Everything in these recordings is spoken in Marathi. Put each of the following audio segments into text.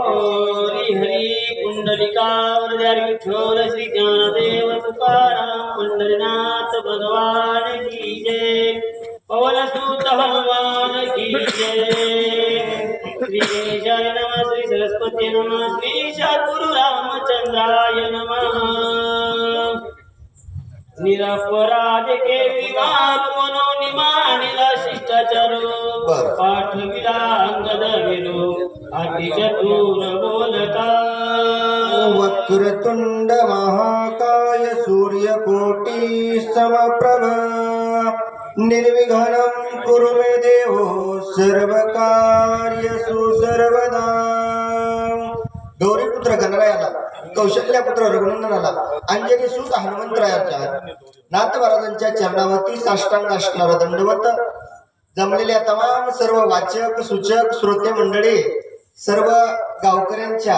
हरी हरी पुंडलिकावर विठ्ठल श्री ज्ञानदेव तुकाराम पंढरीनाथ भगवान की जय। पवन सुत की जय। श्री गणेशाय नमः श्री सरस्वती नमः श्री शाकुरु रामचंद्राय नमः। निरपराध के विवाद मनोनिमानिला शिष्टाचार. पाठविला अंगद विलो अति चतुर बोलता वक्रतुंड महाकाय सूर्यकोटी समप्रभ. निर्विघ्नं कुरु मे देवो सर्वकार्यसु सर्वदा गौरीपुत्र गणरायाला कौशल्यापुत्र रघुनंदनाला अंजनी सुत हनुमंतरायाच्या नाथ महाराजांच्या चरणावरती साष्टांग असणारा दंडवत. जमलेल्या तमाम सर्व वाचक सूचक श्रोते मंडळी सर्व गावकऱ्यांच्या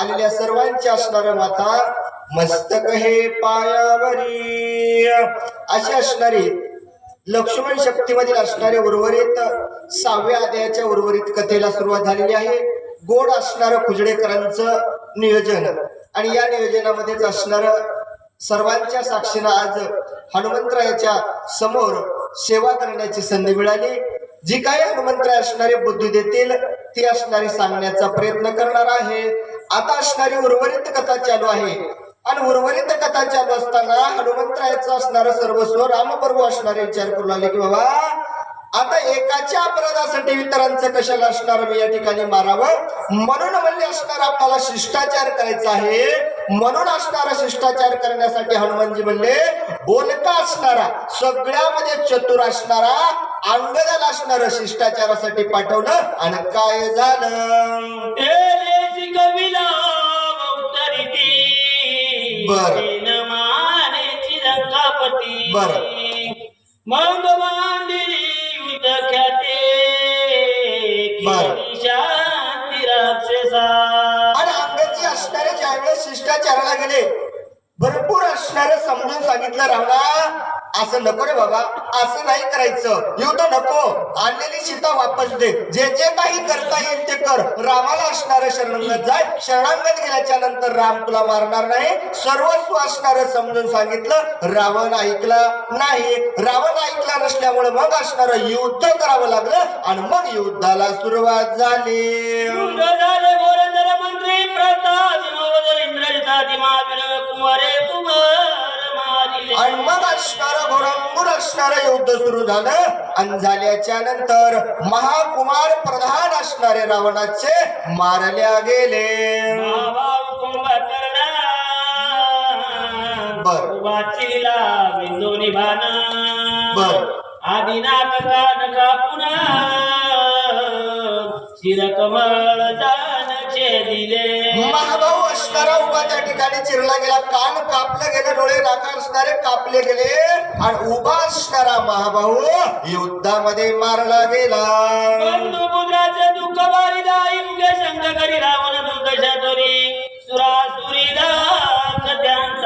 आलेल्या सर्वांच्या असणाऱ्या माता मस्तक हे पायावरी. अशी असणारी लक्ष्मण शक्तीमधील असणाऱ्या उर्वरित सहाव्या अध्यायाच्या उर्वरित कथेला सुरुवात झालेली आहे. गोड असणारं खुजडेकरांचं नियोजन. आणि या नियोजनामध्येच असणारं सर्वांच्या साक्षीनं आज हनुमंतरायाच्या समोर सेवा करण्याची संधी मिळाली. जी काही हनुमंतराय असणारे बुद्धी देतील ती असणारी सांगण्याचा प्रयत्न करणार आहे. आता असणारी उर्वरित कथा चालू आहे. आणि उर्वरित कथा चालू असताना हनुमंतरायाचं असणारं सर्वस्व रामप्रभू असणारे विचार करू लागले की बाबा आता एकाच्या अपराधासाठी इतरांचं कशाला असणार? मी या ठिकाणी मारावं. म्हणून म्हणले असणार आपल्याला शिष्टाचार करायचा आहे. म्हणून असणारा शिष्टाचार करण्यासाठी हनुमानजी म्हणले बोलका असणारा सगळ्यामध्ये चतुर असणारा अंगदाला असणार शिष्टाचारासाठी पाठवलं आणि काय झालं? बरं. बरं. मग ज्यावेळेस गेले. भरपूर असणार समजून सांगितलं रावणा असं नको रे बाबा असं नाही करायचं. युद्ध नको. आणलेली सीता वापस दे. जे जे काही करता येईल ते कर. रामाला असणार शरणांगत जाय. शरणांगत गेल्याच्यानंतर राम तुला मारणार नाही. सर्वस्व असणार समजून सांगितलं. रावण ऐकला नाही. रावण ऐकला नसल्यामुळे मग असणार युद्ध करावं लागलं आणि मग युद्धाला सुरुवात झाली. मंत्री प्रताप. आणि मग असणारं घोडंगुर असणारं युद्ध सुरू झालं. आणि झाल्याच्यानंतर महाकुमार प्रधान असणारे रावणाचे मारल्या गेले. बरं. आदिनाथ कापुना शिरकमळ जानचे दिले. महाभाऊ असणारा उभा त्या ठिकाणी चिरला गेला. कान कापले गेले डोळे नाका असणारे कापले गेले. आणि उभा असणारा महाभाऊ युद्धामध्ये मारला गेला. बंधू पुत्राचे दुःख युगे शंक करी रावण दुर्दशा सुरासुरी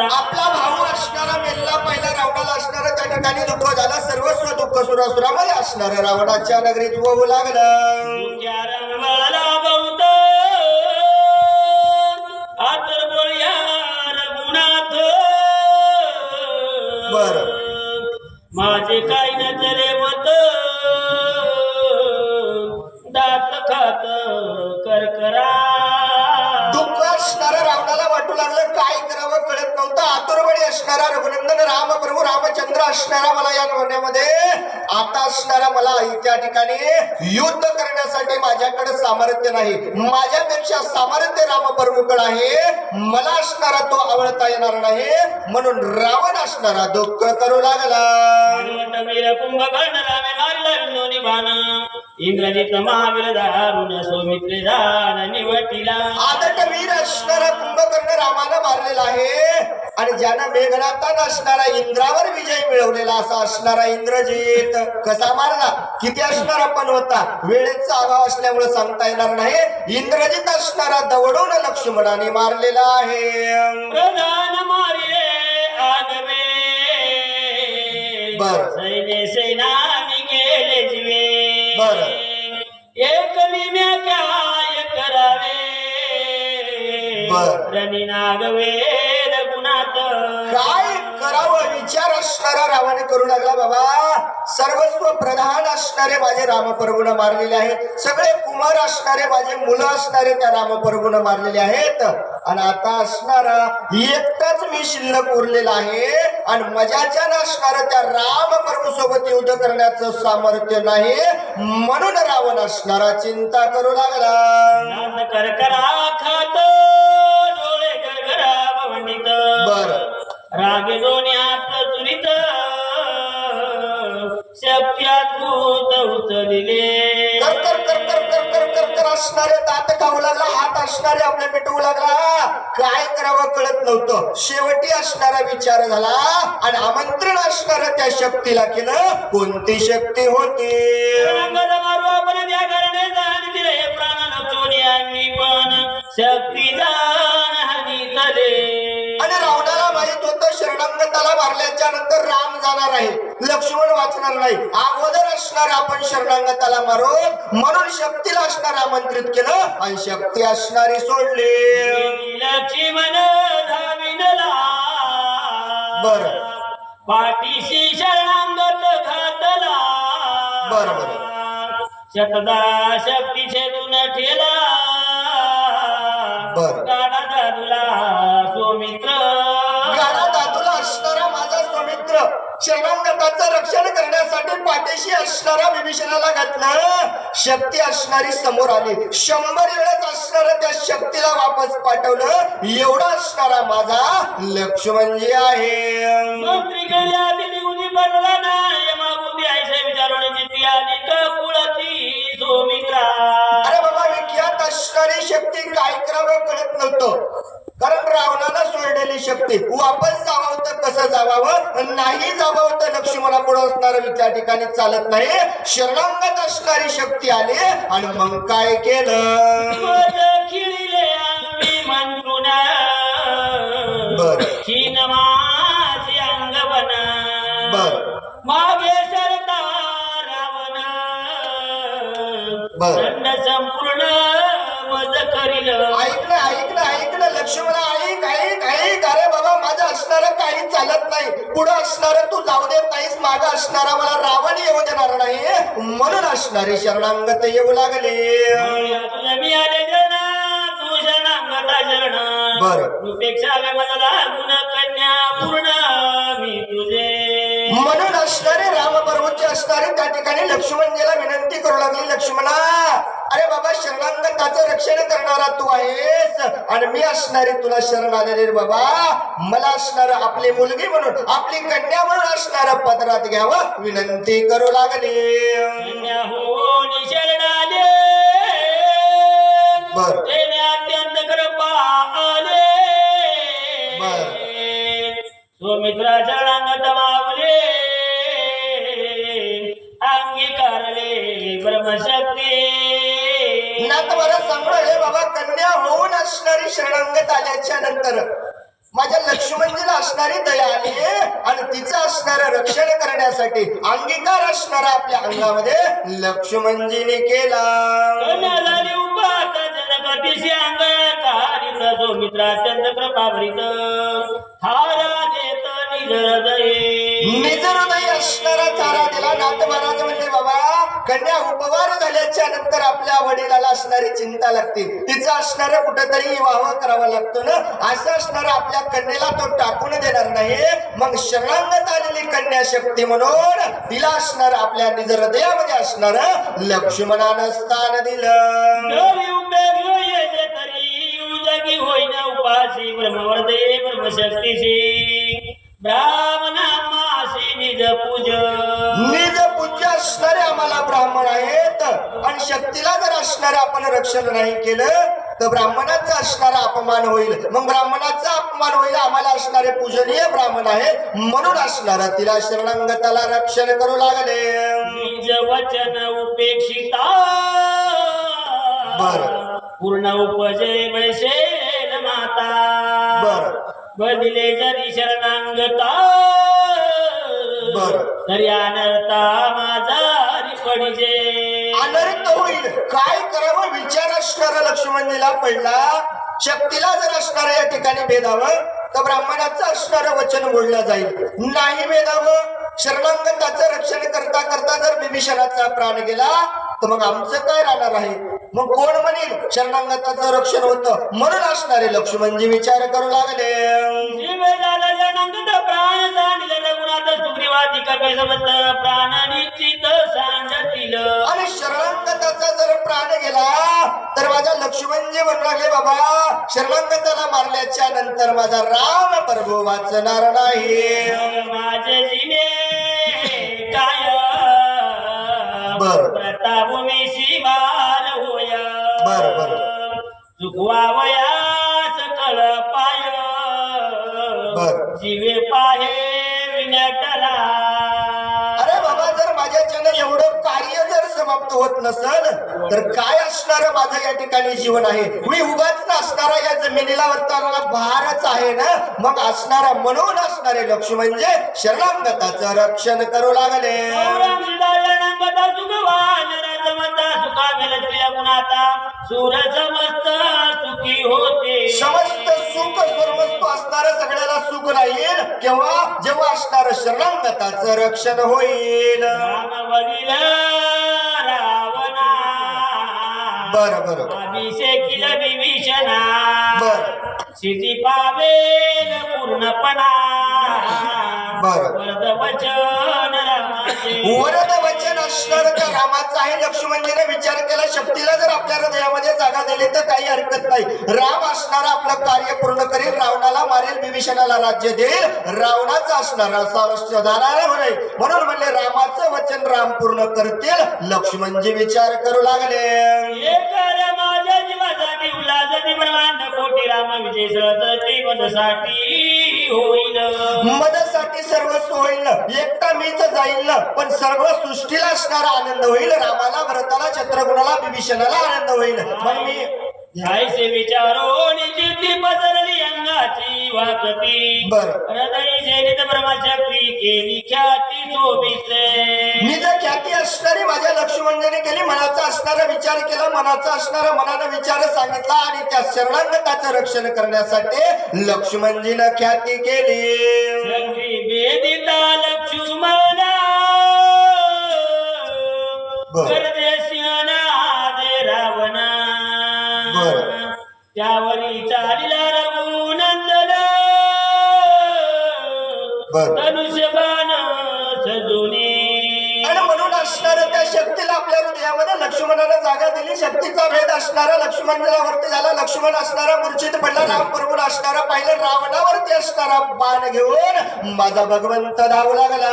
आपला भाऊ असणारा मेल्ला पहिला रावणाला असणारा त्या ठिकाणी दुःख झालं. सर्वस्व दुःख सुरासुरामध्ये असणाऱ्या रावणाच्या नगरीत होऊ लागलं. आतर बोलया रघुनाथ बरं. माझे काय असणारा मला या लढण्यामध्ये आता असणारा मला त्या ठिकाणी युद्ध करण्यासाठी माझ्याकडे सामर्थ्य नाही. माझ्यापेक्षा सामर्थ्य राम आहे. मला असणारा तो आवडता येणार नाही. म्हणून रावण असणारा दुःख करू लागला. इंद्रजित महावीर दारुण सौमित्रे दान निवटिला. आदट वीर असणारा कुंभकर्ण रामानं मारलेला आहे. आणि ज्यानं मेघनाथान असणारा इंद्रावर विजय मिळवलेला असा असणारा इंद्रजित कसा मारला? किती असणारा पण होता? वेळेचा अभाव असल्यामुळे सांगता येणार नाही. इंद्रजित असणारा दवडून लक्ष्मणाने मारलेला आहे. प्रधान मारिले आगवे बर. बर. रणी नागवेद गुणात काय करावं? विचार असणारा रावण करू लागला बाबा. सर्वस्व प्रधान असणारे माझे रामप्रभून मारलेले आहेत. सगळे कुमार असणारे माझे मुलं असणारे त्या रामप्रभून मारलेले आहेत. आणि आता असणारा एकटाच मी शिल्लक उरलेला आहे. आणि मजाच्या नसणारा त्या रामप्रभू सोबत युद्ध करण्याचं सामर्थ्य नाही. म्हणून रावण असणारा चिंता करू लागला. नाद करकरा खात. होत बर. रागे दोन्यात चुरित शब्दात भूत उचलिले. कर कर असणारे दात खाऊ हात असणारे आपल्या पेटवू लागला. काय करावं कळत नव्हतं. शेवटी असणारा विचार झाला आणि आमंत्रण असणाऱ्या त्या शक्तीला केलं. कोणती शक्ती होती? प्राण शक्ती जाण हनी शरणांगताला मारल्याच्या नंतर राम जाणार आहे. लक्ष्मण वाचणार नाही. अगोदर असणार आपण शरणांगताला मारू म्हणून शक्तीला असणार आमंत्रित केलं आणि शक्ती असणारी सोडली. लक्ष्मण धाविनला बर. पाठीशी शरणांगत घातला. बर, बर. शतदा शक्ती छेदून ठेला. शरणांगताचं रक्षण करण्यासाठी पाठीशी असणारा विभीषणाला घातलं. शक्ती असणारी समोर आली. शंभर वेळेस असणार त्या शक्तीला वापस पाठवलं. एवढा असणारा माझा आहे. का कुळती सोमित्रा अरे बाबा विख्यात असणारी शक्ती काय करावं कळत नव्हतं. कारण रावणाला सोडलेली शक्ती. वापस जावं तर कसं जावावं नाही जावं तर लक्ष्मणा पुढे असणारं त्या ठिकाणी चालत नाही. शरणांगत असणारी शक्ती आली आणि मग काय केलं? बर. बर. मागे सरता रावण. बर. संपूर्ण मज करील ऐक ना ऐक ना ऐक ना लक्ष्मणा ऐक ऐक ऐक. अरे बाबा माझं असणारं काही चालत नाही. पुढं असणारं तू जाऊ देत नाहीस. मागं असणारा मला रावण येऊ देणार नाही. म्हणून असणारे शरणांगत येऊ लागले. बर. मला कन्या पूर्ण मी तुझे. म्हणून असणारे रामप्रभूचे असणारे त्या ठिकाणी लक्ष्मणजीला विनंती करू लागली. लक्ष्मणा अरे बाबा शरणांगताचं रक्षण करणारा तू आहेस. आणि मी असणारे तुला शरण आलेले रे बाबा. मला असणार आपली मुलगी म्हणून आपली कन्या म्हणून असणार पदरात घ्यावं विनंती करू लागली. बर. बर. सुमित्रा कन्या होऊन असणारी शरणांगत आल्याच्यानंतर. माझ्या लक्ष्मणजीला असणारी दया आली आणि तिचं असणारं रक्षण करण्यासाठी अंगीकार असणारा आपल्या अंगामध्ये लक्ष्मणजीने केला. अत्यंत हारा देत निज हृदये असणारा चारा दिला. नाथ महाराज बाबा कन्या उपवार झाल्याच्यानंतर आपल्या वडिलाला असणारी चिंता लागते. तिचं असणारं कुठेतरी विवाह करावा लागतो ना? असं असणार आपल्या कन्येला तो टाकून देणार नाही. मग शरणांगत आलेली कन्या शक्ती म्हणून तिला असणार आपल्या निज हृदयामध्ये असणार लक्ष्मणानं स्थान दिलं. जरी उपेग ब्राह्मणा मासी निज पूजन शक्तीला जर असणारे आपण रक्षण नाही केलं तर ब्राह्मणाचा असणारा अपमान होईल मग ब्राह्मणाचा अपमान होईल आम्हाला असणारे पूजनीय ब्राह्मण आहेत म्हणून असणारा तिला शरणांगताला रक्षण करू लागले वचन उपेक्षिता बर. पूर्ण उपजय वैशेल माता बर. बदले जरी शरणांगता बर. तरी अनर्था माझा पडिजे काय करावं? विचार असणारा लक्ष्मणजीला पडला. शक्तीला जर असणार या ठिकाणी भेदावं तर ब्राह्मणाचं असणारं वचन बोललं जाईल. नाही भेदावं. शरणांगताचं रक्षण करता करता जर विभीषणाचा प्राण गेला तर मग आमचं काय राहणार आहे? मग कोण म्हणेल? शरणांगताचं रक्षण होतं. म्हणून असणारे लक्ष्मणजी विचार करू लागले. आणि शरणांगताचा जर प्राण गेला तर माझा लक्ष्मणजी म्हणू लागले बाबा शरणांगताला मारल्याच्या नंतर माझा राम प्रभू वाचणार नाही. माझे काय? बरं. होया बरं, बरं. चुकवावयास कळ पाय बरं. जीवे पाहे विनटला अरे बाबा जर माझ्याच्यानं एवढं कार्य जर समाप्त होत नसल तर काय असणार माझं या ठिकाणी जीवन आहे? मी उगाच असणारा या जमिनीला वरताना भारच आहे ना? मग असणारा म्हणून असणारे लक्ष म्हणजे शरणांगताचं रक्षण करू लागले. सूर समस्त सुखी होते. समस्त सुख सर्वस्तू असणार सगळ्याला सुख राहील. केव्हा? जेव्हा असणार शरणांगताचं रक्षण होईल. राम वडील रावणा बर बर. अभिषेकील विभीषणा. बर. सिद्धी पावेल पूर्णपणा. वरद वचन वरद वचन असणार त्या रामाचं आहे. लक्ष्मणजीने विचार केला शक्तीला जर आपल्या हृदयामध्ये जागा दिली तर काही हरकत नाही. राम असणारा आपलं कार्य पूर्ण करेल रावणाला मारेल विभीषणाला राज्य देईल. रावणाचं असणारा सारस्य होईल म्हणून म्हणले रामाचं वचन राम पूर्ण करतील. लक्ष्मणजी विचार करू लागले. एकर माझ्या ब्रह्मांड कोटी राम विजय सहजती मदसाठी होईल मदसाठी सर्वस्व होईल एकटा मीच जाईल पण सर्व सृष्टीला असणारा आनंद होईल रामाला भरताला चंद्रगुणाला विभीषणाला आनंद होईल. मग मी ऐसे विचारो निजिती पसरली अंगाची वाकती बर. हृदय जनित ब्रह्मचक्री केली ख्याती मी जर ख्याती असणारी माझ्या लक्ष्मणजीने केली मनाचा असणारा विचार केला मनाचा असणारा मनानं विचार सांगितला आणि त्या शरणांगताचं रक्षण करण्यासाठी लक्ष्मणजीनं ख्याती केली. वेदिता लक्ष्मणा. बर. त्यावरी चालिला रघुनंदन. धनुष्यबाण सजुनी आणि म्हणून असणार त्या शक्तीला आपल्या हृदयामध्ये लक्ष्मणाला जागा दिली. शक्तीचा भेद असणारा लक्ष्मणावरती झाला. लक्ष्मण असणारा मूर्छित पडला. राम बरोबर असणारा पाहिलं. रावणावरती असणारा बाण घेऊन माझा भगवंत धावू लागला.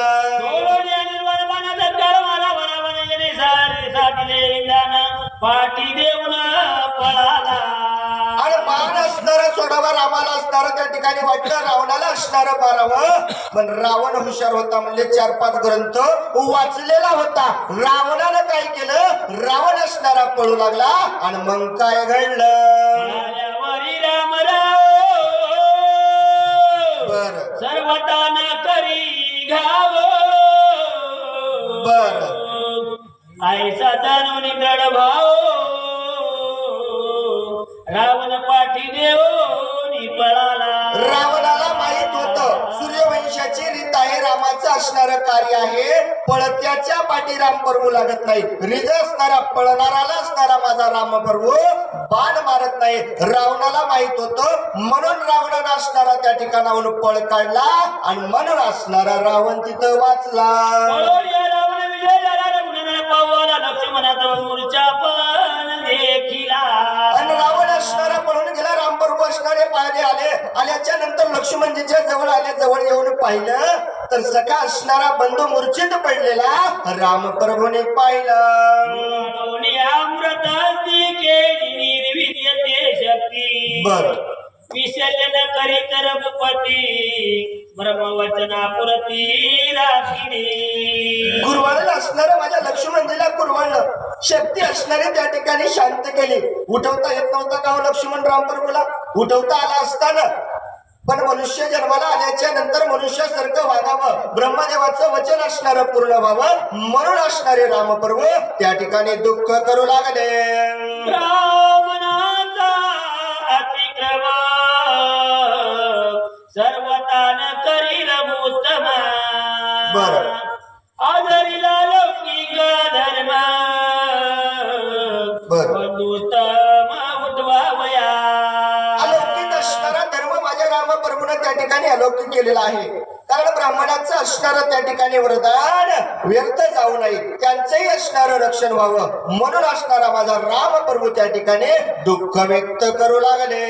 पाठी देऊन पळाला असणारा सोडावा रामाला असणारा त्या ठिकाणी वाटलं रावणाला असणारं मारावं पण रावण हुशार होता म्हणजे चार पाच ग्रंथ वाचलेला होता. रावणानं काय केलं? रावण असणारा पळू लागला आणि मग काय घडलं? बर. सर्वता न करी घाव. बर. आईचा जाणून दृढ असणारं कार्य आहे पळत्याच्या पाठी राम परवू लागत नाही. रिज असणारा पळणाराला असणारा माझा राम परवू बाण मारत नाही. रावणाला माहीत होत म्हणून रावणानं असणारा त्या ठिकाणाहून पळ काढला आणि म्हणून असणारा रावण तिथं वाचला. रावण असणारा पळून गेला राम बरोबर असणारे पाहिले आले. आल्याच्यानंतर लक्ष्मणजीच्या जवळ आले जवळ येऊन पाहिलं तर सखा असणारा बंधू मूर्छित पडलेला राम प्रभूने पाहिलं. बर. विसर्जन करीत रघुपती ब्रह्मवचना पुरती राखिणी. कुरवाळलं असणारं माझ्या लक्ष्मणजीला कुरवाळलं शक्ती असणारी त्या ठिकाणी शांत केली. उठवता येत नव्हता का हो लक्ष्मण राम प्रभूला? उठवता आला असताना. पण मनुष्य जन्माला आल्याच्यानंतर मनुष्यासारखं व्हावं ब्रह्मदेवाचं वचन असणार पूर्ण व्हावं म्हणून असणारे रामपर्व त्या ठिकाणी दुःख करू लागले. रावणाचा सर्वतान करील उत्तम. बर. आदरीला लौकिक धर्म. बर. अलौकिक असणारा धर्म माझ्या रामा त्या ठिकाणी अलौकिक केलेला आहे. कारण ब्राह्मणाचं असणारं त्या ठिकाणी वरदान व्यर्थ जाऊ नये. त्यांचंही असणारं रक्षण व्हावं. म्हणून असणारा माझा राम प्रभू त्या ठिकाणी दुःख व्यक्त करू लागले.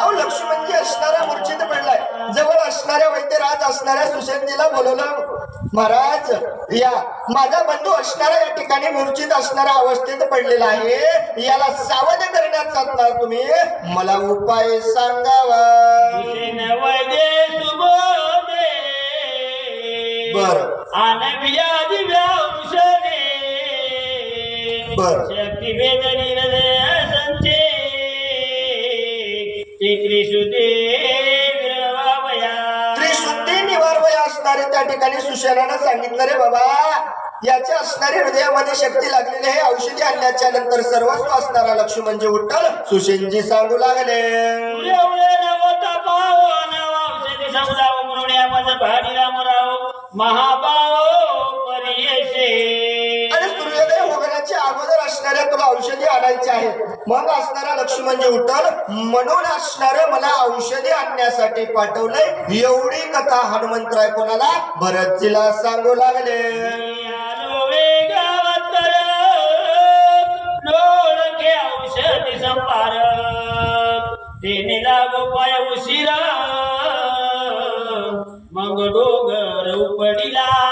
अहो लक्ष्मणजी असणारा मूर्छित पडलाय. जवळ असणाऱ्या वैद्यराज असणाऱ्या सुसेनजीला बोलवलं. महाराज या माझा बंधू असणारा या ठिकाणी मूर्छित असणाऱ्या अवस्थेत पडलेला आहे. याला सावध करण्यात चालणार तुम्ही. मला उपाय सांगावा. बरं. बरं. शक्ती त्या ठिकाणी सुशेनानं सांगितलं रे बाबा याच्या असणारी हृदयामध्ये शक्ती लागलेली हे औषधी आणल्याच्या नंतर सर्वस्व असणारा लक्ष्मी म्हणजे उठल सुशेनजी सांगू लागले. एवढे असणाऱ्या तुला औषधी आणायची आहेत मग असणारा लक्ष्मी उठल. म्हणून असणार मला औषधी आणण्यासाठी पाठवलंय. एवढी कथा हनुमंतराय कोणाला? भरतजीला सांगू लागले. औषधी उशिरा. मग डोगर उपडिला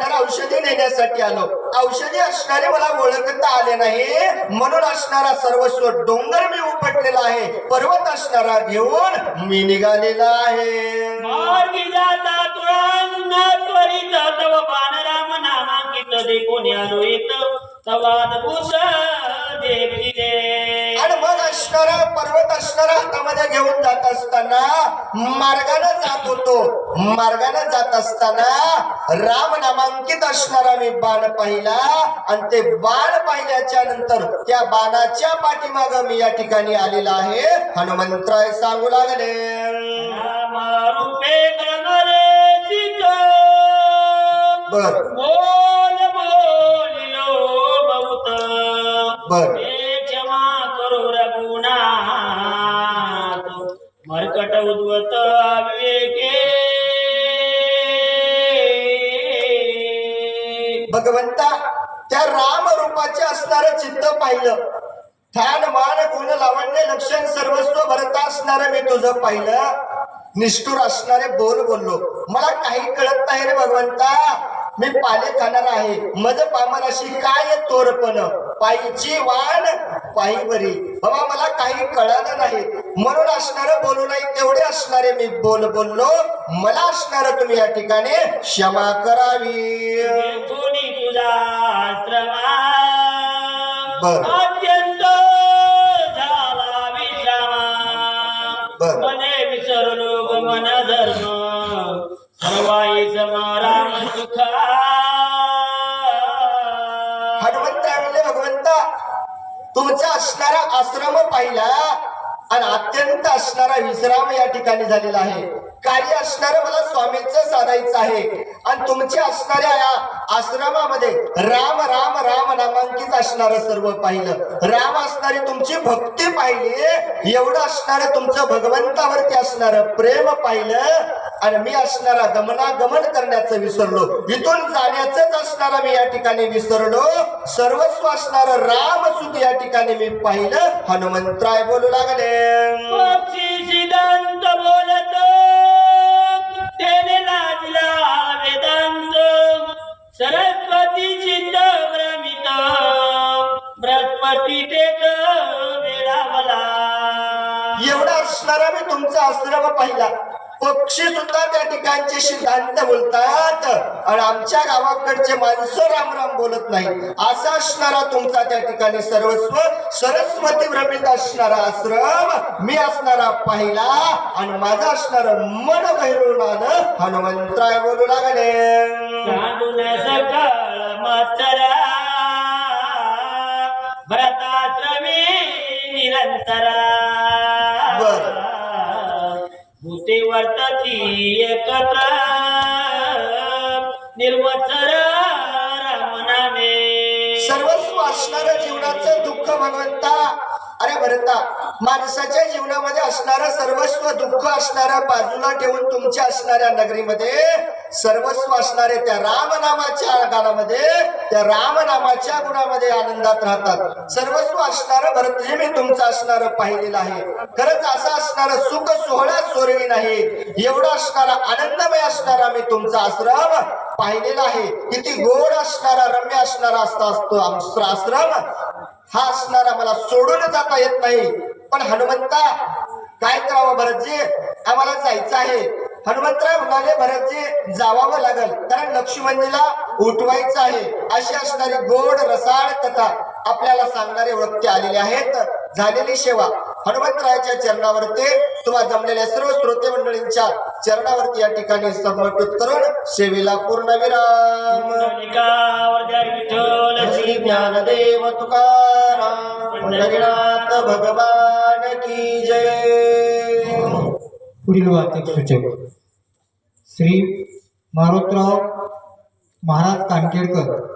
पाणी औषधी नेण्यासाठी आलो. औषधी असणारे मला ओळखता आले नाही. म्हणून असणारा सर्वस्व डोंगर मी उपटलेला आहे. पर्वत असणारा घेऊन मी निघालेला आहे. मार्गी जाता त्वरित तव पानराम नामांकित दे कोणी आलो येत तवाद भूत देविले आणि असणारा पर्वत असणारा हातामध्ये घेऊन जात असताना मार्गाने जात होतो. मार्गाने जात असताना राम नामांकित असणारा मी बाण पाहिला आणि ते बाण पाहिल्याच्या नंतर त्या बाणाच्या पाठीमाग मी या ठिकाणी आलेला आहे. हनुमंतराय सांगू लागले. बर. बोल बोलिलो बहुत बर. मरकट उद्वत अविवेके भगवंता त्या राम रूपाचे असणार चित्त पाहिलं. ध्यान मान गुण लावण्य लक्षण सर्वस्व भरता असणार मी तुझं पाहिलं. निष्ठुर असणारे बोल बोललो. मला काही कळत नाही रे भगवंता. मी पाले खाणार आहे. मज पामराशी काय तोरपण? पायची वाण पायी बरी बाबा मला काही कळालं नाही. म्हणून असणार बोलू नाही तेवढे असणारे मी बोल बोललो. मला असणार तुम्ही या ठिकाणी क्षमा करावी. कोणी बर. विसरलो मन धर्म. सर्वाई समाराम सुखा. तुमचा असणारा आश्रम पाहिला आणि अत्यंत असणारा विश्राम या ठिकाणी झालेला आहे. कार्य असणार मला स्वामींच साधायचं आहे. आणि तुमच्या असणाऱ्या या आश्रमामध्ये राम राम राम नामांकित असणार सर्व पाहिलं. राम असणारी तुमची भक्ती पाहिली एवढं असणार तुमचं भगवंतावरती असणार प्रेम पाहिलं आणि मी असणारा गमनागमन करण्याचं विसरलो. इथून जाण्याचंच असणारा मी या ठिकाणी विसरलो. सर्वस्व असणार राम सुख या ठिकाणी मी पाहिलं. हनुमंतराय बोलू लागले. सिद्धांत बोलत तेने लाजला वेदांत. सरस्वती चित्त भ्रमित बृहस्पती वेळावला. एवढा असणारा मी तुमचा आश्रम पाहिला. पक्षी सुद्धा त्या ठिकाणचे सिद्धांत बोलतात. आणि आमच्या गावाकडचे माणसं राम राम बोलत नाही असा असणारा तुमचा त्या ठिकाणी सर्वस्व सरस्वती भ्रमित असणारा आश्रम मी असणारा पाहिला आणि माझं असणार मन भैरवनान हनुमंतराय बोलू लागले. निरंतरा. सकाळ एकत्र निर्वचर रामनामे. सर्वस्व असणारं जीवनाचं दुःख भगवंता. अरे भरता माणसाच्या जीवनामध्ये असणारं सर्वस्व दुःख असणाऱ्या बाजूला ठेवून तुमच्या असणाऱ्या नगरीमध्ये सर्वस्व असणारे त्या रामनामाच्या गानामध्ये त्या रामनामाच्या गुणामध्ये आनंदात राहतात. सर्वस्व असणारं भरतजी मी तुमचं असणार पाहिलेलं आहे. खरंच असं असणार सुख सोहळा सोरवी नाही. एवढा असणारा आनंदमय असणारा मी तुमचा आश्रम पाहिलेला आहे. किती गोड असणारा रम्य असणारा असता असतो आमचा आश्रम. हा असणारा मला सोडून जाता येत नाही. पण हनुमंता काय करावं भरतजी? आम्हाला जायचं आहे. हनुमंतराव म्हणाले भरतजी जावावं लागल. कारण लक्ष्मणजीला उठवायचं आहे. अशी असणारी गोड रसाळ कथा आपल्याला सांगणारे वक्ते आलेले आहेत. झालेली सेवा हनुमंतरायाच्या चरणावरती तुम्हा जमलेल्या सर्व श्रोते मंडळींच्या चरणावरती या ठिकाणी समर्पित करून सेवेला पूर्ण विराम. ज्ञानदेव तुकाराम भगवान की जय. पुढील वाचक सूचक. श्री मारुतराव महाराज कानकेडकर